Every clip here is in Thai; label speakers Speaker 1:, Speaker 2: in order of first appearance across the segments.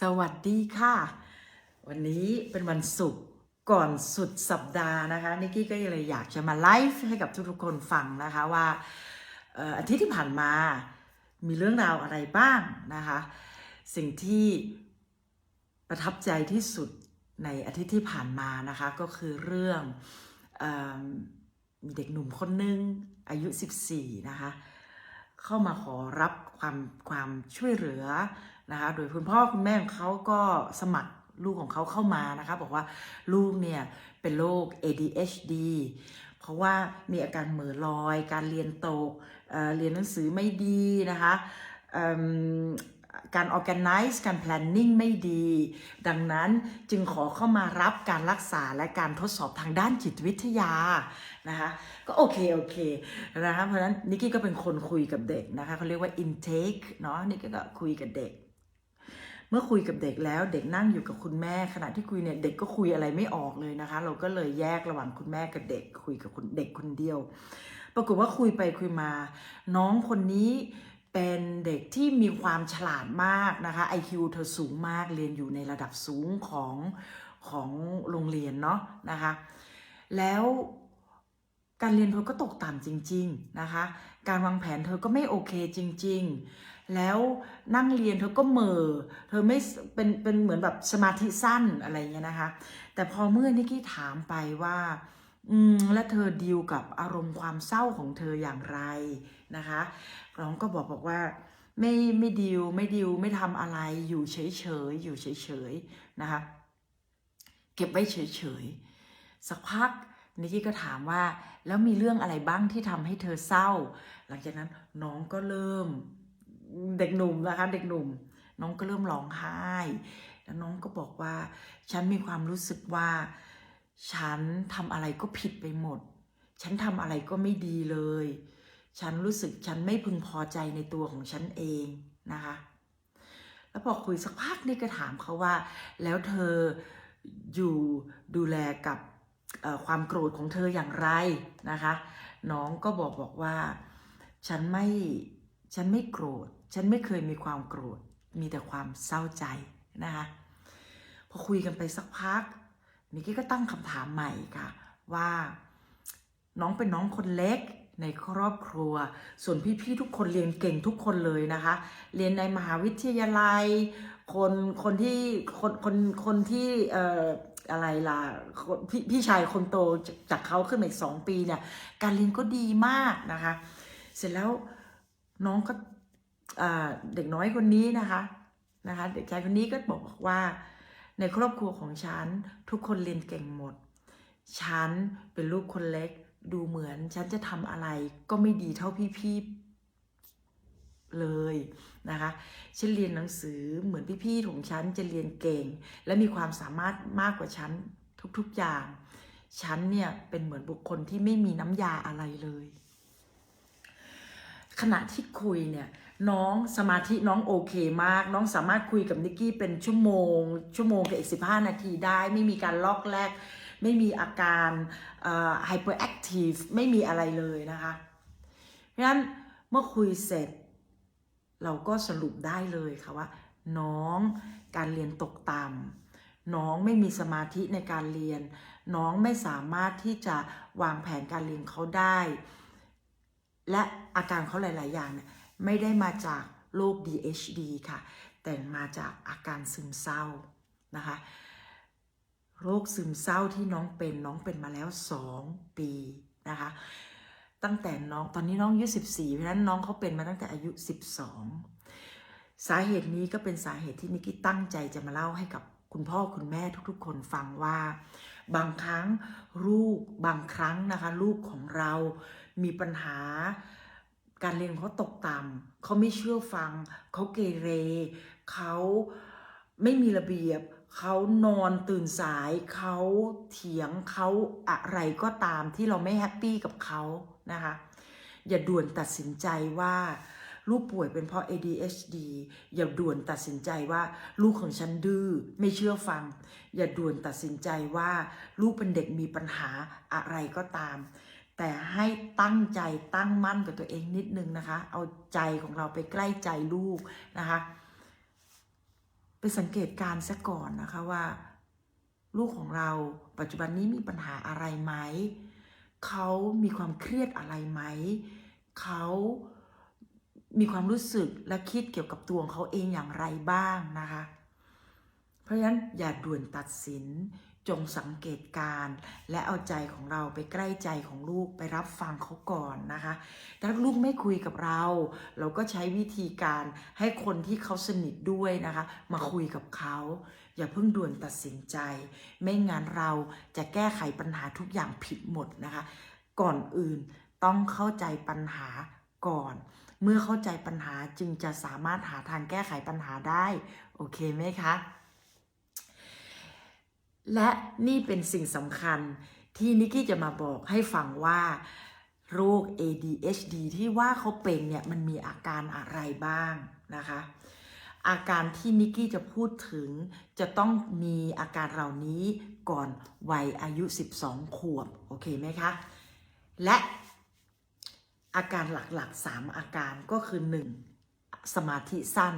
Speaker 1: สวัสดีค่ะ วันนี้เป็นวันศุกร์ก่อนสุดสัปดาห์นะคะนิกกี้ก็เลยอยากจะมาไลฟ์ให้กับทุกๆคนฟังนะคะว่าอาทิตย์ที่ผ่านมามีเรื่องราวอะไรบ้างนะคะ สิ่งที่ประทับใจที่สุดในอาทิตย์ที่ผ่านมานะคะก็คือเรื่องอมีเด็กหนุ่มคนหนึ่งอายุ 14 นะคะ เข้ามาขอรับความความช่วยเหลือนะคะโดยคุณพ่อคุณแม่ของเขาก็สมัครลูกของเขาเข้ามานะคะบอกว่าลูกเนี่ยเป็นโรค ADHD เพราะว่ามีอาการเหม่อลอย การเรียนตกเเรียนหนังสือไม่ดีนะคะ การ organize การ planning ไม่ดี ดังนั้นจึงขอเข้ามารับการรักษาและการทดสอบทางด้านจิตวิทยานะคะก็โอเค โอเคนะคะเพราะนั้นนิกกี้ก็เป็นคนคุยกับเด็กนะคะเขาเรียกว่า intake เนาะนิกกี้ก็คุยกับเด็ก เมื่อคุยกับเด็กแล้วเด็กนั่งอยู่กับคุณแม่ ขณะที่คุยเนี่ยเด็กก็คุยอะไรไม่ออกเลยนะคะ เราก็เลยแยกระหว่างคุณแม่กับเด็ก คุยกับคุณเด็กคนเดียว ปรากฏว่าคุยไปคุยมา น้องคนนี้ เป็นเด็กที่มีความฉลาดมากนะคะ IQ เธอสูงมากเรียนอยู่ในระดับสูงของของโรงเรียนเนาะนะคะ แล้วการเรียนเธอก็ตกต่ำจริง ๆนะคะ การวางแผนเธอก็ไม่โอเคจริง ๆ แล้วนั่งเรียนเธอก็เมอเธอไม่เป็นเป็นเหมือนแบบสมาธิสั้นอะไรเงี้ยนะคะ แต่พอเมื่อนิกกี้ถามไปว่า อืมแล้วเธอดีลกับอารมณ์ความเศร้าของเธออย่างไรนะคะน้องก็บอกบอกว่าไม่ไม่ดีลไม่ดีลไม่ทำอะไรอยู่เฉยเฉยอยู่เฉยเฉยนะคะเก็บไว้เฉยเฉยสักพักนิกกี้ก็ถามว่าแล้วมีเรื่องอะไรบ้างที่ทำให้เธอเศร้า หลังจากนั้นน้องก็เริ่มเด็กหนุ่มนะคะเด็กหนุ่ม น้องก็เริ่มร้องไห้ แล้วน้องก็บอกว่าฉันมีความรู้สึกว่า ฉันทำอะไรก็ผิดไปหมด ฉันทำอะไรก็ไม่ดีเลย ฉันรู้สึกฉันไม่พึงพอใจในตัวของฉันเองนะคะ แล้วพอคุยสักพักนี่ก็ถามเขาว่า แล้วเธออยู่ดูแลกับความโกรธของเธออย่างไรนะคะ น้องก็บอกบอกว่า ฉันไม่ฉันไม่โกรธ ฉันไม่เคยมีความโกรธ มีแต่ความเศร้าใจนะคะ พอคุยกันไปสักพัก นิกกี้ก็ตั้งคำถามใหม่ค่ะ ว่าน้องเป็นน้องคนเล็กในครอบครัว ส่วนพี่ๆทุกคนเรียนเก่งทุกคนเลยนะคะ เรียนในมหาวิทยาลัย คนคนที่คนคนคนที่เอ่ออะไรล่ะพี่พี่ชายคนโตจากจากเขาขึ้นมาอีกสองปีเนี่ย การเรียนก็ดีมากนะคะ เสร็จแล้วน้องก็เด็กน้อยคนนี้นะคะนะคะ เด็กชายคนนี้ก็บอกว่า ในครอบครัวของฉัน ทุกคนเรียนเก่งหมด ฉันเป็นลูกคนเล็ก ดูเหมือนฉันจะทำอะไรก็ไม่ดีเท่าพี่ๆเลยนะคะ ฉันเรียนหนังสือเหมือนพี่ๆของฉันจะเรียนเก่ง และมีความสามารถมากกว่าฉันทุกๆอย่าง ฉันเนี่ยเป็นเหมือนบุคคลที่ไม่มีน้ำยาอะไรเลย ขณะที่คุยเนี่ย น้องสมาธิน้องโอเคมาก น้องสามารถคุยกับนิกกี้เป็นชั่วโมง ชั่วโมงกับอีกสิบห้านาทีได้ ไม่มีการลอกแลกไม่มีอาการไฮเปอร์แอคทีฟไม่มีอะไรเลยนะคะ เพราะฉะนั้นเมื่อคุยเสร็จ เราก็สรุปได้เลยค่ะว่า น้องการเรียนตกต่ำน้องไม่มีสมาธิในการเรียน น้องไม่สามารถที่จะวางแผนการเรียนเขาได้ และอาการเขาหลาย ๆ อย่างเนี่ย ไม่ได้มาจากโรค DHD ค่ะ แต่มาจากอาการซึมเศร้านะคะโรคซึมเศร้าที่น้องเป็นน้องเป็นมาแล้ว 2 ปีนะคะตั้งแต่น้องตอนนี้น้องอายุ14เพราะฉะนั้นน้องเขาเป็นมาตั้งแต่อายุ 12 สาเหตุนี้ก็เป็นสาเหตุที่นิกกี้ตั้งใจจะมาเล่าให้กับคุณพ่อคุณแม่ทุกๆ คนฟังว่า บางครั้งลูกบางครั้งนะคะลูกของเรามีปัญหา การเรียนเขาตกต่ำเขาไม่เชื่อฟัง เขาเกเร เขาไม่มีระเบียบ เขานอนตื่นสาย เขาเถียงเขาอะไรก็ตามที่เราไม่แฮปปี้กับเขานะคะ อย่าด่วนตัดสินใจว่าลูกป่วยเป็นเพราะ ADHD อย่าด่วนตัดสินใจว่าลูกของฉันดื้อไม่เชื่อฟัง อย่าด่วนตัดสินใจว่าลูกเป็นเด็กมีปัญหาอะไรก็ตาม แต่ให้ตั้งใจตั้งมั่นกับตัวเองนิดนึงนะคะ เอาใจของเราไปใกล้ใจลูกนะคะ ไปสังเกตการซะก่อนนะคะว่า ลูกของเราปัจจุบันนี้มีปัญหาอะไรไหม เขามีความเครียดอะไรไหม เขามีความรู้สึกและคิดเกี่ยวกับตัวของเขาเองอย่างไรบ้างนะคะ เพราะฉะนั้นอย่าด่วนตัดสิน จงสังเกตการ และเอาใจของเราไปใกล้ใจของลูกไปรับฟังเขาก่อนนะคะ ถ้าลูกไม่คุยกับเรา เราก็ใช้วิธีการให้คนที่เขาสนิทด้วยนะคะ มาคุยกับเขา อย่าเพิ่งด่วนตัดสินใจ ไม่งั้นเราจะแก้ไขปัญหาทุกอย่างผิดหมดนะคะ ก่อนอื่นต้องเข้าใจปัญหาก่อน เมื่อเข้าใจปัญหาจึงจะสามารถหาทางแก้ไขปัญหาได้ โอเคไหมคะ และนี่เป็นสิ่งสำคัญที่นิกกี้จะมาบอกให้ฟังว่าโรค ADHD ที่ว่าเขาเป็นเนี่ยมันมีอาการอะไรบ้างนะคะ อาการที่นิกกี้จะพูดถึงจะต้องมีอาการเหล่านี้ก่อนวัยอายุ 12 ขวบ โอเคไหมคะ และอาการหลักๆ 3 อาการก็คือ 1. สมาธิสั้น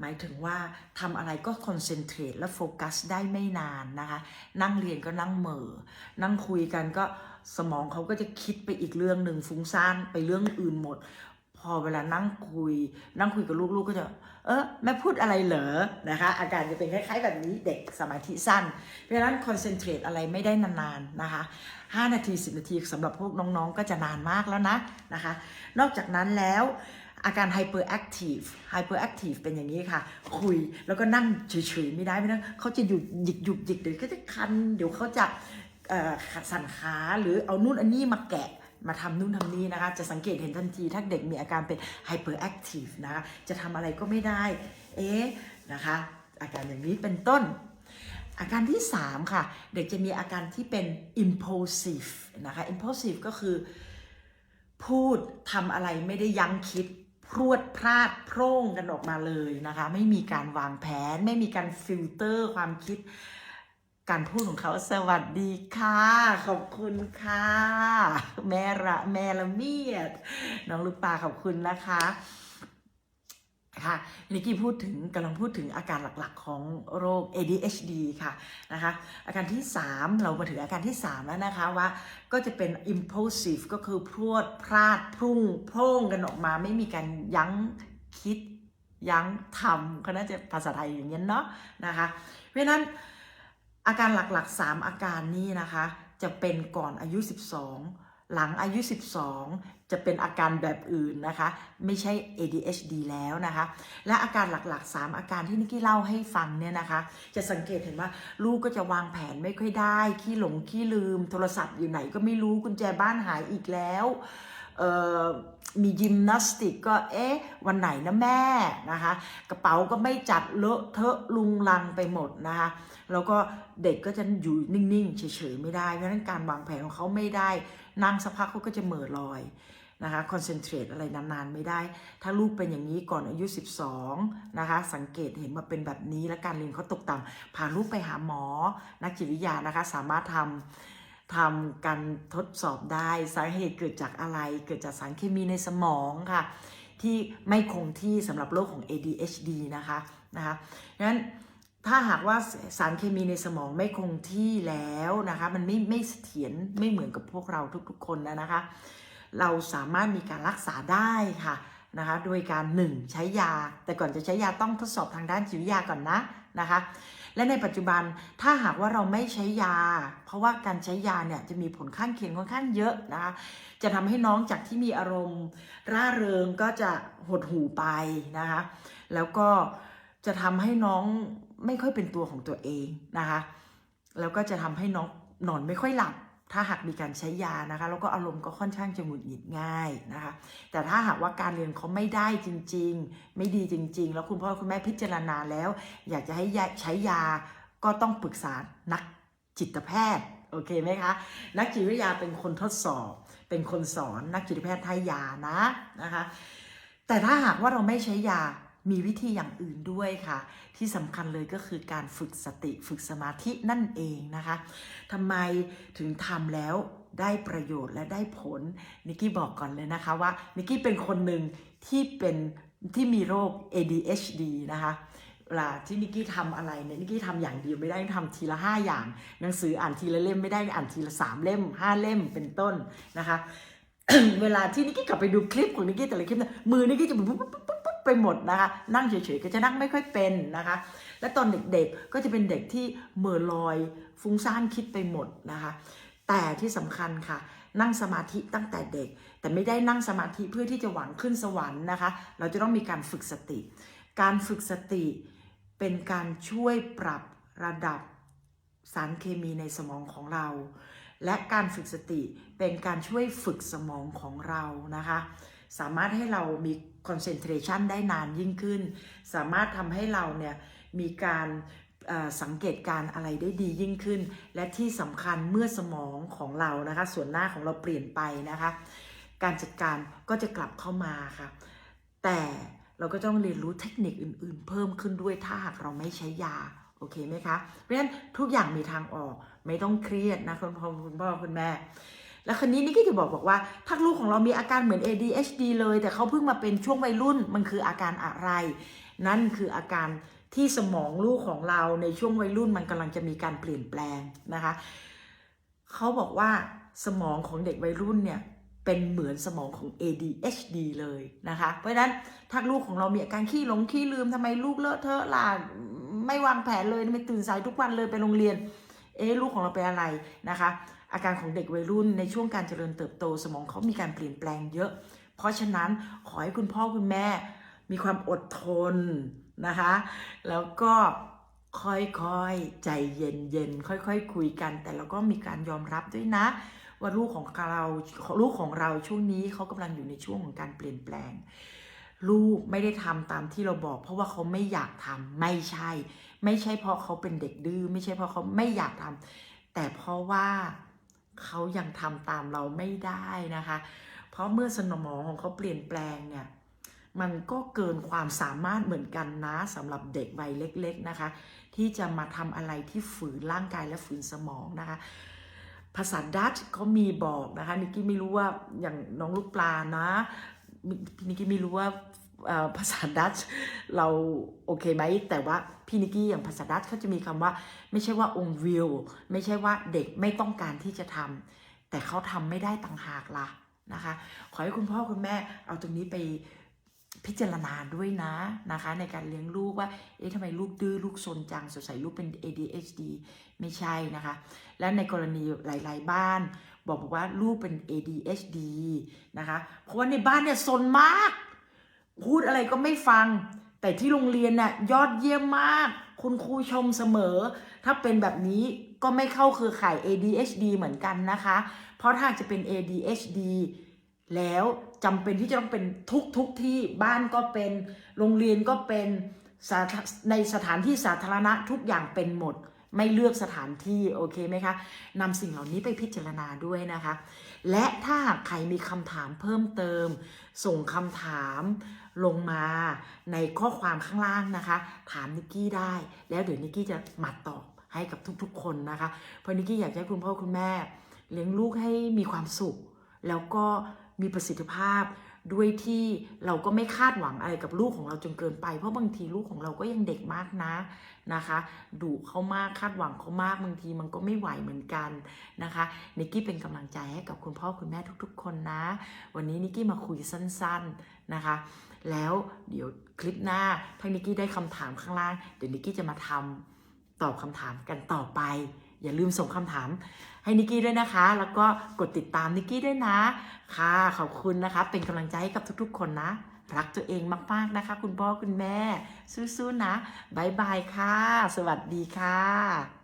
Speaker 1: หมายถึงว่าทำอะไรก็คอนเซนเทรตและโฟกัสได้ไม่นานนะคะ นั่งเรียนก็นั่งเหม่อนั่งคุยกันก็สมองเขาก็จะคิดไปอีกเรื่องหนึ่งฟุ้งซ่านไปเรื่องอื่นหมด พอเวลานั่งคุย นั่งคุยกับลูกๆก็จะ เออแม่พูดอะไรเหรอนะคะ อาการจะเป็นคล้ายๆแบบนี้เด็กสมาธิสั้น เพราะฉะนั้นคอนเซนเทรตอะไรไม่ได้นานๆนะคะ 5 นาที 10 นาทีสำหรับพวกน้องๆ ก็จะนานมากแล้วนะนะคะ นอกจากนั้นแล้ว อาการ hyperactive hyperactive เป็นอย่างนี้ค่ะ คุยแล้วก็นั่งเฉยๆไม่ได้ไม่ได้เขาจะหยุดหยิกหยุกหยิกเดี๋ยวเขาจะคัน เดี๋ยวเขาจะสั่นขาหรือเอานู่นอันนี้มาแกะมาทำนู่นทำนี่นะคะ จะสังเกตเห็นทันที ถ้าเด็กมีอาการเป็น hyperactive นะคะจะทำอะไรก็ไม่ได้ เอ๊ะนะคะ อาการอย่างนี้เป็นต้น อาการที่ 3 ค่ะ เด็กจะมีอาการที่เป็น impulsive นะคะ impulsive ก็คือ พูดทำอะไรไม่ได้ยั้งคิด พรวดพลาดโพร่งกันออกมาเลยนะคะ ไม่มีการวางแผน ไม่มีการฟิลเตอร์ความคิด การพูดของเขาสวัสดีค่ะ ขอบคุณค่ะ แม่ระแม่ละเมียด น้องลูกปลาขอบคุณนะคะ ค่ะนิกกี้พูดถึงกำลังพูดถึงอาการหลักๆของโรค ADHD ค่ะนะคะอาการที่ 3 เรามาถึงอาการที่ 3 แล้วนะคะว่าก็จะเป็น impulsive ก็คือพรวดพลาดพุ่งโพร่งกันออกมาไม่มีการยั้งคิดยั้งทำก็น่าจะภาษาไทยอย่างนี้เนาะนะคะเพราะฉะนั้นอาการหลักๆ 3 อาการนี้นะคะจะเป็นก่อนอายุ 12 หลังอายุ 12 จะเป็นอาการแบบอื่นนะคะ ไม่ใช่ ADHD แล้วนะคะ และอาการหลักๆ 3 อาการที่นิกกี้เล่าให้ฟังเนี่ยนะคะ จะสังเกตเห็นว่าลูกก็จะวางแผนไม่ค่อยได้ขี้หลงขี้ลืม โทรศัพท์อยู่ไหนก็ไม่รู้กุญแจบ้านหายอีกแล้วมียิมนาสติกก็เอ๊ะวันไหนนะแม่นะคะ กระเป๋าก็ไม่จัดเลอะเทอะลุงลังไปหมดนะคะ แล้วก็เด็กก็จะอยู่นิ่ง ๆ เฉย ๆ ไม่ได้ เพราะฉะนั้นการวางแผนของเขาไม่ได้นั่งสักพักเขาก็จะเหม่อลอย นะคะคอนเซนเทรตอะไรนานๆไม่ได้ ถ้าลูกเป็นอย่างนี้ก่อนอายุ 12 นะคะ สังเกตเห็นว่าเป็นแบบนี้และการเรียนเขาตกต่ำพาลูกไปหาหมอ นักจิตวิทยานะคะ สามารถทำทำการทดสอบได้สาเหตุเกิดจากอะไร เกิดจากสารเคมีในสมองค่ะ ที่ไม่คงที่สำหรับโรคของ ADHD นะคะนะคะงั้นถ้าหากว่าสารเคมีในสมองไม่คงที่แล้วนะคะ มันไม่ไม่เสถียรไม่เหมือนกับพวกเราทุกๆคนนะนะคะ เราสามารถมีการรักษาได้ค่ะนะคะโดยการ 1 ใช้ยา แต่ก่อนจะใช้ยาต้องทดสอบทางด้านจิตวิทยาก่อนนะนะคะและในปัจจุบันถ้าหากว่าเราไม่ใช้ยา เพราะว่าการใช้ยาเนี่ยจะมีผลข้างเคียงค่อนข้างเยอะนะคะจะทำให้น้องจากที่มีอารมณ์ ร่าเริงก็จะหดหูไปนะคะแล้วก็จะทำให้น้องไม่ค่อยเป็นตัวของตัวเองนะคะแล้วก็จะทำให้น้องนอนไม่ค่อยหลับ ถ้าหากมีการใช้ยานะคะ แล้วก็อารมณ์ก็ค่อนข้างจะหงุดหงิดง่ายนะคะ แต่ถ้าหากว่าการเรียนเขาไม่ได้จริง ๆ ไม่ดีจริง ๆ แล้วคุณพ่อคุณแม่พิจารณาแล้ว อยากจะให้ใช้ยาก็ต้องปรึกษานักจิตแพทย์โอเคไหมคะ นักจิตวิทยาเป็นคนทดสอบ เป็นคนสอนนักจิตแพทย์ให้ยานะนะคะ แต่ถ้าหากว่าเราไม่ใช้ยา มีวิธีอย่างอื่นด้วยค่ะ ที่สำคัญเลยก็คือการฝึกสติฝึกสมาธินั่นเองนะคะทำไมถึงทำแล้วได้ประโยชน์และได้ผลนิกกี้บอกก่อนเลยนะคะว่านิกกี้เป็นคนหนึ่งที่เป็นที่มีโรค ADHD นะคะเวลาที่นิกกี้ทำอะไรเนี่ยนิกกี้ทำอย่างเดียวไม่ได้ทำทีละห้าอย่าง หนังสืออ่านทีละเล่มไม่ได้อ่านทีละสามเล่มห้าเล่มเป็นต้นนะคะ เวลาที่นิกกี้กลับไปดูคลิปของนิกกี้แต่ละคลิปเนี่ยมือนิกกี้จะปุ๊บปุ๊บปุ๊บปุ๊บปุ๊บ ไปหมดนะคะ นั่งเฉยๆก็จะนั่งไม่ค่อยเป็นนะคะ และตอนเด็กๆก็จะเป็นเด็กที่เหม่อลอยฟุ้งซ่านคิดไปหมดนะคะ แต่ที่สำคัญค่ะ นั่งสมาธิตั้งแต่เด็ก แต่ไม่ได้นั่งสมาธิเพื่อที่จะหวังขึ้นสวรรค์นะคะ เราจะต้องมีการฝึกสติ การฝึกสติเป็นการช่วยปรับระดับสารเคมีในสมองของเรา และการฝึกสติเป็นการช่วยฝึกสมองของเรานะคะ สามารถให้เรามี concentration ได้นานยิ่งขึ้น สามารถทำให้เราเนี่ยมีการสังเกตการอะไรได้ดียิ่งขึ้น และที่สำคัญเมื่อสมองของเรานะคะ ส่วนหน้าของเราเปลี่ยนไปนะคะ การจัดการก็จะกลับเข้ามาค่ะ แต่เราก็ต้องเรียนรู้เทคนิคอื่น ๆ เพิ่มขึ้นด้วยถ้าหากเราไม่ใช้ยาโอเคไหมคะเพราะฉะนั้นทุกอย่างมีทางออกไม่ต้องเครียดนะคุณพ่อคุณพ่อคุณแม่ แล้วคนนี้นี่ก็จะบอกบอกว่าถ้าลูกของเรามีอาการเหมือน ADHD เลย แต่เขาเพิ่งมาเป็นช่วงวัยรุ่นมันคืออาการอะไร นั่นคืออาการที่สมองลูกของเราในช่วงวัยรุ่นมันกำลังจะมีการเปลี่ยนแปลงนะคะเขาบอกว่าสมองของเด็กวัยรุ่นเนี่ยเป็นเหมือนสมองของ ADHD เลยนะคะ เพราะฉะนั้นถ้าลูกของเรามีอาการขี้หลงขี้ลืมทำไมลูกเลอะเทอะล่ะไม่วางแผนเลยไม่ตื่นสายทุกวันเลยไปโรงเรียน เอ๊ลูกของเราเป็นอะไรนะคะ อาการของเด็กวัยรุ่นในช่วงการเจริญเติบโตสมองเขามีการเปลี่ยนแปลงเยอะ เพราะฉะนั้นขอให้คุณพ่อคุณแม่มีความอดทนนะคะ แล้วก็ค่อยๆ ใจเย็นๆ ค่อยๆคุยกัน แต่เราก็มีการยอมรับด้วยนะ ว่าลูกของเราลูกของเราช่วงนี้เขากำลังอยู่ในช่วงของการเปลี่ยนแปลง ลูกไม่ได้ทำตามที่เราบอก เพราะว่าเขาไม่อยากทำไม่ใช่ ไม่ใช่เพราะเขาเป็นเด็กดื้อไม่ใช่เพราะเขาไม่อยากทำแต่เพราะว่า เขายังทำตามเราไม่ได้นะคะ เพราะเมื่อสมองของเขาเปลี่ยนแปลงเนี่ยมันก็เกินความสามารถเหมือนกันนะสำหรับเด็กวัยเล็ก ๆนะคะ ที่จะมาทำอะไรที่ฝืนร่างกายและฝืนสมองนะคะ ภาษาดัตช์เขามีบอกนะคะนิกกี้ไม่รู้ว่าอย่างน้องลูกปลานะนิกกี้ไม่รู้ว่า ภาษาดัตช์เราโอเคไหมแต่ว่าพี่นิกกี้อย่างภาษาดัตช์เขาจะมีคำว่า ไม่ใช่ว่าองวิลไม่ใช่ว่าเด็กไม่ต้องการที่จะทำแต่เขาทำไม่ได้ต่างหากล่ะนะคะ ขอให้คุณพ่อคุณแม่เอาตรงนี้ไปพิจารณาด้วยนะนะคะ ในการเลี้ยงลูกว่า เอ๊ะทำไมลูกดื้อลูกซนจังสงสัยลูกเป็น ADHD ไม่ใช่นะคะ และในกรณีหลาย ๆ บ้าน บอกบอกว่าลูกเป็น ADHD นะคะ เพราะว่าในบ้านเนี่ยซนมาก พูดอะไรก็ไม่ฟัง แต่ที่โรงเรียนน่ะยอดเยี่ยมมาก คุณครูชมเสมอ ถ้าเป็นแบบนี้ก็ไม่เข้าคือข่าย ADHD เหมือนกันนะคะ เพราะถ้าจะเป็น ADHD แล้วจำเป็นที่จะต้องเป็นทุกทุกที่บ้านก็เป็นโรงเรียนก็เป็นในสถานที่สาธารณะทุกอย่างเป็นหมด ไม่เลือกสถานที่โอเคไหมคะนำสิ่งเหล่านี้ไปพิจารณาด้วยนะคะ และถ้าหากใครมีคำถามเพิ่มเติม ส่งคำถาม ลงมาในข้อความข้างล่างนะคะ ถามนิกกี้ได้ แล้วเดี๋ยวนิกกี้จะมาตอบให้กับทุกๆ คนนะคะ เพราะนิกกี้อยากให้คุณพ่อคุณแม่ เลี้ยงลูกให้มีความสุข แล้วก็มีประสิทธิภาพ ด้วยที่เราก็ไม่คาดหวังอะไรกับลูกของเราจนเกินไป เพราะบางทีลูกของเราก็ยังเด็กมากนะนะคะดุเขามากคาดหวังเขามากบางทีมันก็ไม่ไหวเหมือนกันนะคะนิกกี้เป็นกำลังใจให้กับคุณพ่อคุณแม่ทุกๆ คนนะ วันนี้นิกกี้มาคุยสั้นๆนะคะ แล้วเดี๋ยวคลิปหน้าถ้านิกกี้ได้คำถามข้างล่างเดี๋ยวนิกกี้จะมาทำตอบคำถามกันต่อไป อย่าลืมส่งคำถามให้นิกกี้ด้วยนะคะ แล้วก็กดติดตามนิกกี้ด้วยนะ ค่ะ ขอบคุณนะคะ เป็นกำลังใจให้กับทุกๆ คนนะ รักตัวเองมากๆนะคะ คุณพ่อคุณแม่ สู้ๆนะบายบายค่ะ สวัสดีค่ะ